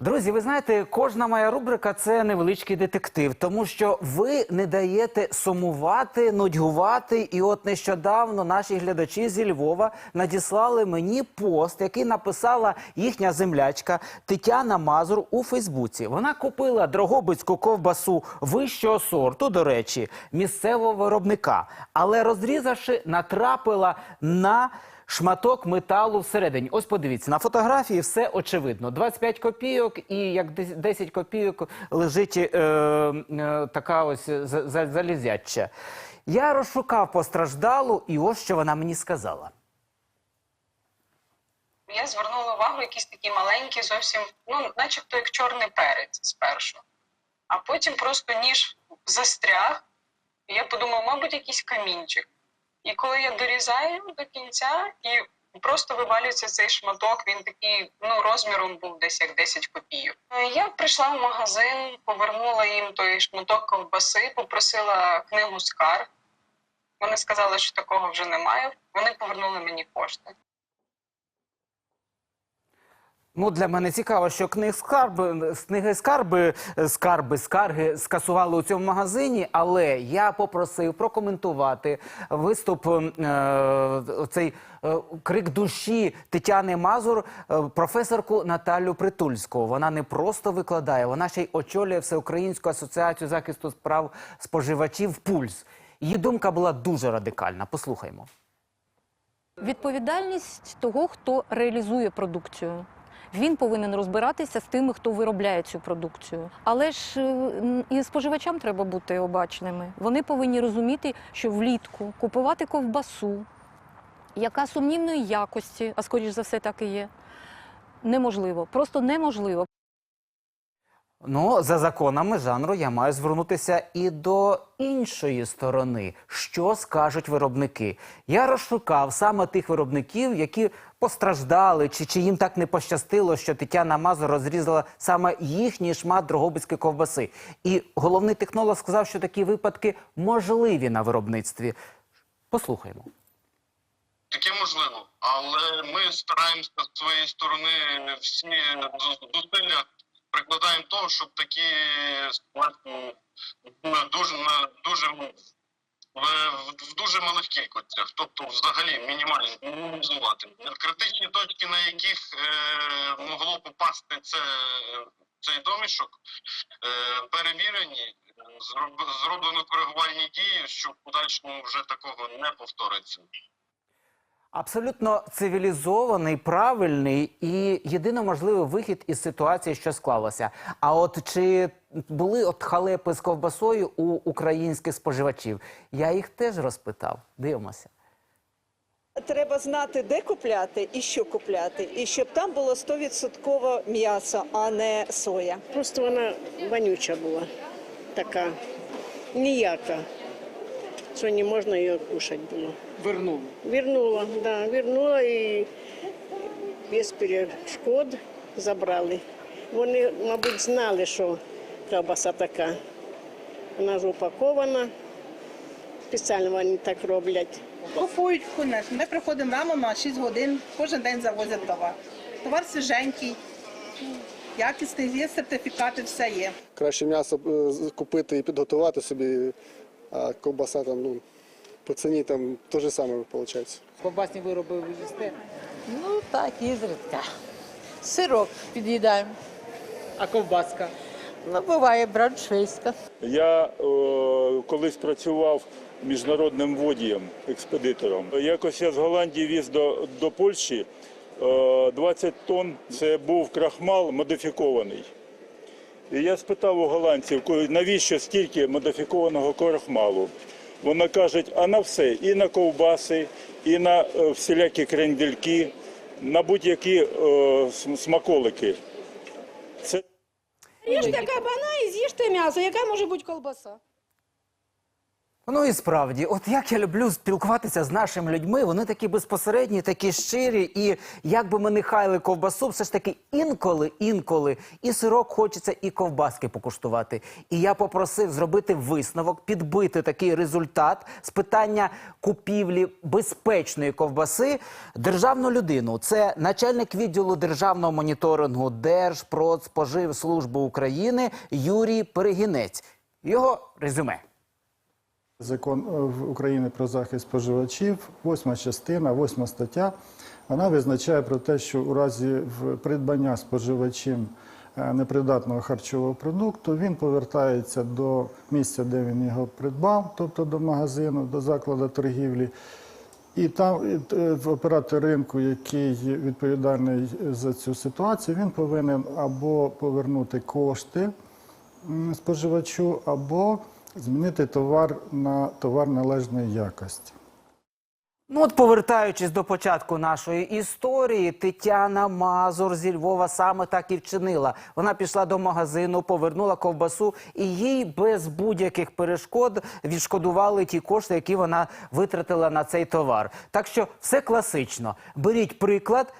Друзі, ви знаєте, кожна моя рубрика це невеличкий детектив, тому що ви не даєте сумувати, нудьгувати. І от нещодавно наші глядачі зі Львова надіслали мені пост, який написала їхня землячка Тетяна Мазур у Фейсбуці. Вона купила дрогобицьку ковбасу вищого сорту, до речі, місцевого виробника, але розрізавши, натрапила на. Шматок металу всередині. Ось подивіться, на фотографії все очевидно. 25 копійок і як 10 копійок лежить е, е, така ось за- за- залізяча. Я розшукав постраждалу, і ось що вона мені сказала. Я звернула увагу якісь такі маленькі, зовсім, ну, начебто як чорний перець спершу. А потім просто ніж застряг, і я подумала, мабуть, якийсь камінчик. І коли я дорізаю до кінця і просто вивалюється цей шматок, він такий ну, розміром був десь як 10 копійок. Е, Я прийшла в магазин, повернула їм той шматок ковбаси, попросила книгу скарг. Вони сказали, що такого вже немає. Вони повернули мені кошти. Ну, для мене цікаво, що книг скарби, книги скарби, скарби, скарги скасували у цьому магазині, але я попросив прокоментувати виступ е, цей е, крик душі Тетяни Мазур, е, професорку Наталю Притульську. Вона не просто викладає, вона ще й очолює Всеукраїнську асоціацію захисту прав споживачів Пульс. Її думка була дуже радикальна. Послухаймо. Відповідальність того, хто реалізує продукцію. Він повинен розбиратися з тими, хто виробляє цю продукцію. Але ж е, і споживачам треба бути обачними. Вони повинні розуміти, що влітку купувати ковбасу, яка сумнівної якості, а скоріш за все так і є, неможливо. Просто неможливо. Ну, за законами жанру я маю звернутися і до іншої сторони. Що скажуть виробники? Я розшукав саме тих виробників, які постраждали, чи, чи їм так не пощастило, що Тетяна Мазур розрізала саме їхній шмат дрогобицької ковбаси. І головний технолог сказав, що такі випадки можливі на виробництві. Послухаймо. Таке можливо, але ми стараємося з своєї сторони всі зу- зусилля прикладаємо того, щоб такі ситуації на дуже дуже в, в дуже малих кількостях, тобто взагалі мінімізувати. Критичні точки, на яких е, могло попасти це, цей домішок, е, перевірені, зроб- зроблено коригувальні дії, щоб в подальшому вже такого не повториться. Абсолютно цивілізований, правильний і єдино можливий вихід із ситуації, що склалося. А от чи були от халепи з ковбасою у українських споживачів? Я їх теж розпитав. Дивимося. Треба знати, де купляти і що купляти, і щоб там було 100% м'ясо, а не соя. Просто вона вонюча була, така ніяка, що не можна її кушати було. Вернули. Вернула, да, вернула і без перешкод забрали. Вони, мабуть, знали, що ковбаса така. Вона ж упакована. Спеціально вони так роблять. Купують, конечно. Ми приходимо рано на 6 годин, кожен день завозять товар. Товар свіженький, якісний, є сертифікати, все є. краще м'ясо е, купити і підготувати собі, а ковбаса там, ну, по ціні там те ж саме виходить. Ковбасні вироби ви їсте, Ну так, ізредка. Сирок під'їдаємо. а ковбаска. Ну, буває браншвейська. Я е, колись працював міжнародним водієм, експедитором. Якось я з Голландії віз до, до Польщі е, 20 тонн. Це був крахмал модифікований. Я спитав у голландців, навіщо стільки модифікованого крахмалу. Вона кажуть, а на все, і на ковбаси, і на е, всілякі крендельки, на будь-які е, смаколики. Це Їжте кабана і з'їжте м'ясо. Яка може бути колбаса? Ну і справді, от як я люблю спілкуватися з нашими людьми, вони такі безпосередні, такі щирі. І як би ми не хайли ковбасу, все ж таки інколи, інколи і сирок хочеться, і ковбаски покуштувати. І я попросив зробити висновок, підбити такий результат з питання купівлі безпечної ковбаси державну людину. Це начальник відділу державного моніторингу Держпродспоживслужби України Юрій Перегінець. Його резюме. Закон е, України про захист споживачів, восьма частина, восьма стаття, вона визначає про те, що у разі придбання споживачем е, непридатного харчового продукту він повертається до місця, де він його придбав, тобто до магазину, до закладу торгівлі. І там е, оператор ринку, який відповідальний за цю ситуацію, він повинен або повернути кошти споживачу, або змінити товар на товар належної якості. Ну, от повертаючись до початку нашої історії, Тетяна Мазур зі Львова саме так і вчинила. Вона пішла до магазину, повернула ковбасу, і їй без будь-яких перешкод відшкодували ті кошти, які вона витратила на цей товар. Так що все класично. Беріть приклад.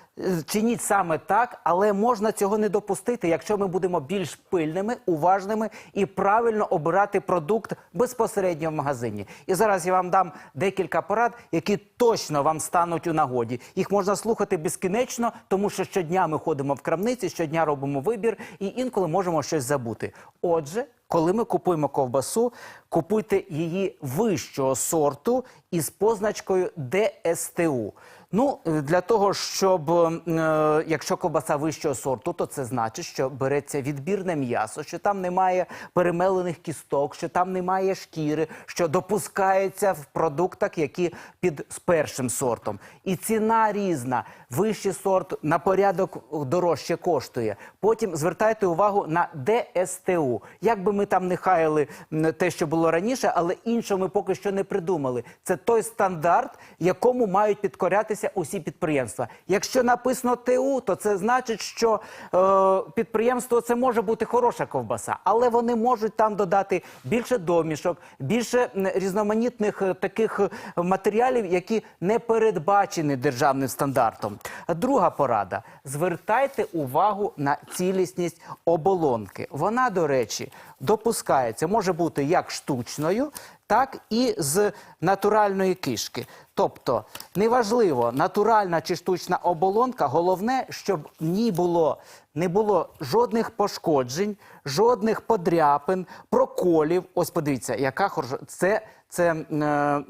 Чиніть саме так, але можна цього не допустити, якщо ми будемо більш пильними, уважними і правильно обирати продукт безпосередньо в магазині. І зараз я вам дам декілька порад, які точно вам стануть у нагоді. Їх можна слухати безкінечно, тому що щодня ми ходимо в крамниці, щодня робимо вибір, і інколи можемо щось забути. Отже, коли ми купуємо ковбасу, купуйте її вищого сорту із позначкою ДСТУ. Ну, е, для того, щоб е, якщо ковбаса вищого сорту, то це значить, що береться відбірне м'ясо, що там немає перемелених кісток, що там немає шкіри, що допускається в продуктах, які під першим сортом. І ціна різна. Вищий сорт на порядок дорожче коштує. Потім звертайте увагу на ДСТУ. Як би ми там не хаяли те, що було раніше, але іншого ми поки що не придумали. Це той стандарт, якому мають підкорятися усі підприємства. Якщо написано ТУ, то це значить, що е, підприємство це може бути хороша ковбаса, але вони можуть там додати більше домішок, більше різноманітних е, таких е, матеріалів, які не передбачені державним стандартом. Друга порада: звертайте увагу на цілісність оболонки. Вона, до речі, допускається, може бути як штучною, так і з натуральної кишки. Тобто, неважливо, натуральна чи штучна оболонка, головне, щоб в ній було не було жодних пошкоджень, жодних подряпин, проколів. Ось подивіться, яка хороша. Це, це, е,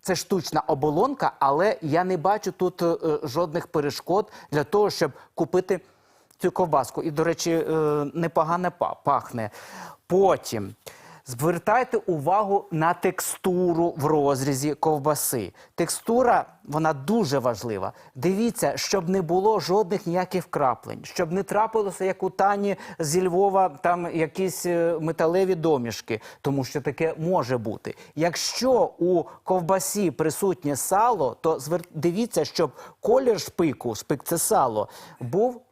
це штучна оболонка, але я не бачу тут е, жодних перешкод для того, щоб купити цю ковбаску. І, до речі, е, непогано пахне. Потім. Звертайте увагу на текстуру в розрізі ковбаси. Текстура вона дуже важлива. Дивіться, щоб не було жодних ніяких вкраплень, щоб не трапилося, як у Тані зі Львова, там якісь е, металеві домішки, тому що таке може бути. Якщо у ковбасі присутнє сало, то звер... дивіться, щоб колір шпику, шпик це сало, був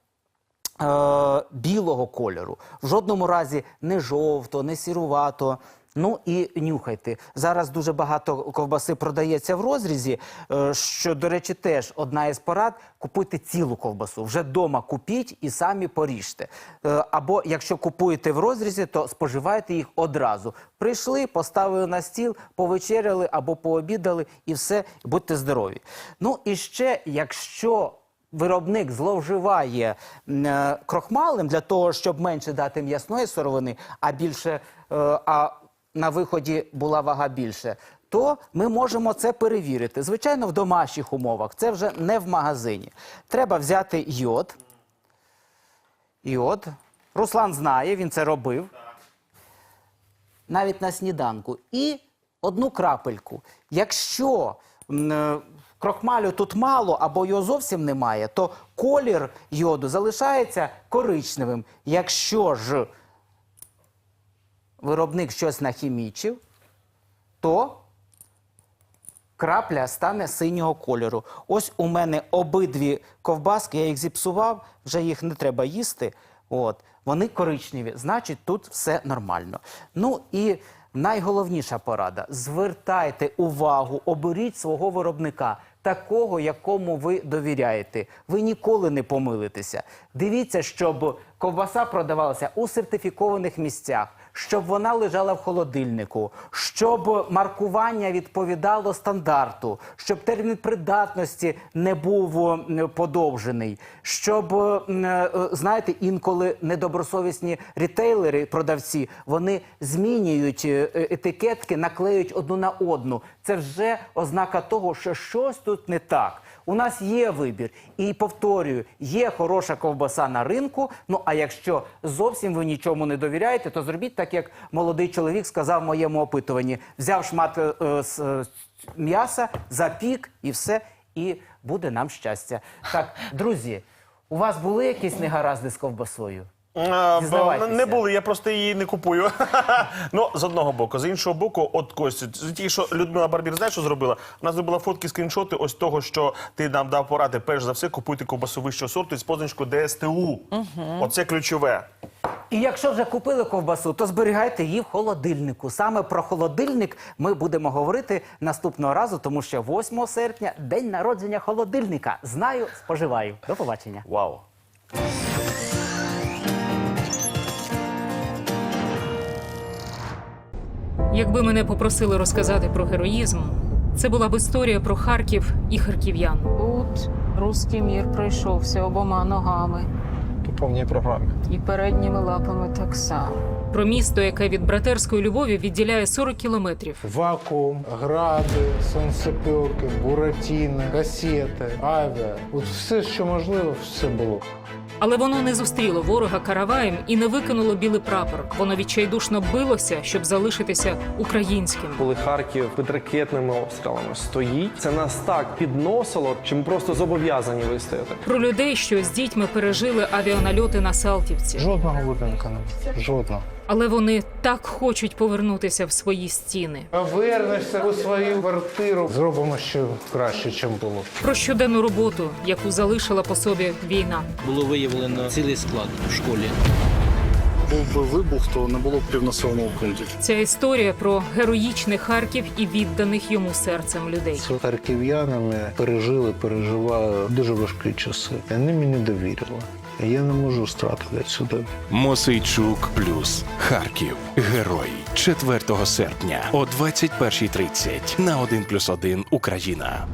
білого кольору. В жодному разі не жовто, не сірувато. Ну і нюхайте. Зараз дуже багато ковбаси продається в розрізі. е, Що, до речі, теж одна із порад: купуйте цілу ковбасу. Вже вдома купіть і самі поріжте. Е, Або якщо купуєте в розрізі, то споживайте їх одразу. Прийшли, поставили на стіл, повечеряли або пообідали, і все, будьте здорові. Ну і ще, якщо виробник зловживає е, крохмалем для того, щоб менше дати м'ясної сировини, а більше е, а на виході була вага більше. То ми можемо це перевірити. Звичайно, в домашніх умовах. Це вже не в магазині. Треба взяти йод. Йод. Руслан знає, він це робив. Навіть на сніданку. І одну крапельку. Якщо е, крохмалю тут мало або його зовсім немає, то колір йоду залишається коричневим. Якщо ж виробник щось нахімічив, то крапля стане синього кольору. Ось у мене обидві ковбаски, я їх зіпсував, вже їх не треба їсти. От. Вони коричневі, значить, тут все нормально. Ну і найголовніша порада: звертайте увагу, оберіть свого виробника. Такого, якому ви довіряєте, ви ніколи не помилитеся. Дивіться, щоб ковбаса продавалася у сертифікованих місцях, щоб вона лежала в холодильнику, щоб маркування відповідало стандарту, щоб термін придатності не був подовжений, щоб е, е, знаєте, інколи недобросовісні рітейлери, продавці, вони змінюють е, етикетки, наклеюють одну на одну. Це вже ознака того, що щось тут не так. У нас є вибір, і повторюю, є хороша ковбаса на ринку. Ну а якщо зовсім ви нічому не довіряєте, то зробіть так, як молодий чоловік сказав в моєму опитуванні: взяв шмат е, е, с- е, м'яса, запік і все, і буде нам щастя. Так, друзі, у вас були якісь негаразди з ковбасою? А, бо Зізнавайтеся. Не були, я просто її не купую. ну, з одного боку. З іншого боку, от Костю, тільки що Людмила Барбір, знаєш, що зробила? Вона зробила фотки, скріншоти ось того, що ти нам дав поради. Перш за все, купуйте ковбасу вищого сорту із позначкою ДСТУ. Оце ключове. І якщо вже купили ковбасу, то зберігайте її в холодильнику. Саме про холодильник ми будемо говорити наступного разу, тому що 8 серпня день народження холодильника. Знаю, споживаю. До побачення. Вау. Якби мене попросили розказати про героїзм, це була б історія про Харків і харків'ян. Тут руський мір пройшовся обома ногами По повній програмі. і передніми лапами так само. Про місто, яке від братерської любові відділяє 40 кілометрів. Вакуум, гради, сонцепилки, буратіни, касети, авіа. От все, що можливо, все було. Але воно не зустріло ворога караваєм і не викинуло білий прапор. Воно відчайдушно билося, щоб залишитися українським. Коли Харків під ракетними обстрілами стоїть, це нас так підносило, що ми просто зобов'язані вистояти. Про людей, що з дітьми пережили авіанальоти на Салтівці. Жодного будинку не було. Жодного. Але вони так хочуть повернутися в свої стіни. Повернешся у свою квартиру. Зробимо ще краще, ніж було. Про щоденну роботу, яку залишила по собі війна. Було виявлено цілий склад в школі. Був би вибух, то не було б півнаселеного пунктів. Ця історія про героїчний Харків і відданих йому серцем людей. З харків'янами пережили, переживали дуже важкі часи. Вони мені довірили. Я не можу стратити сюди. Мосейчук плюс Харків. Герой 4 серпня о 21.30 на 1+,1 Україна.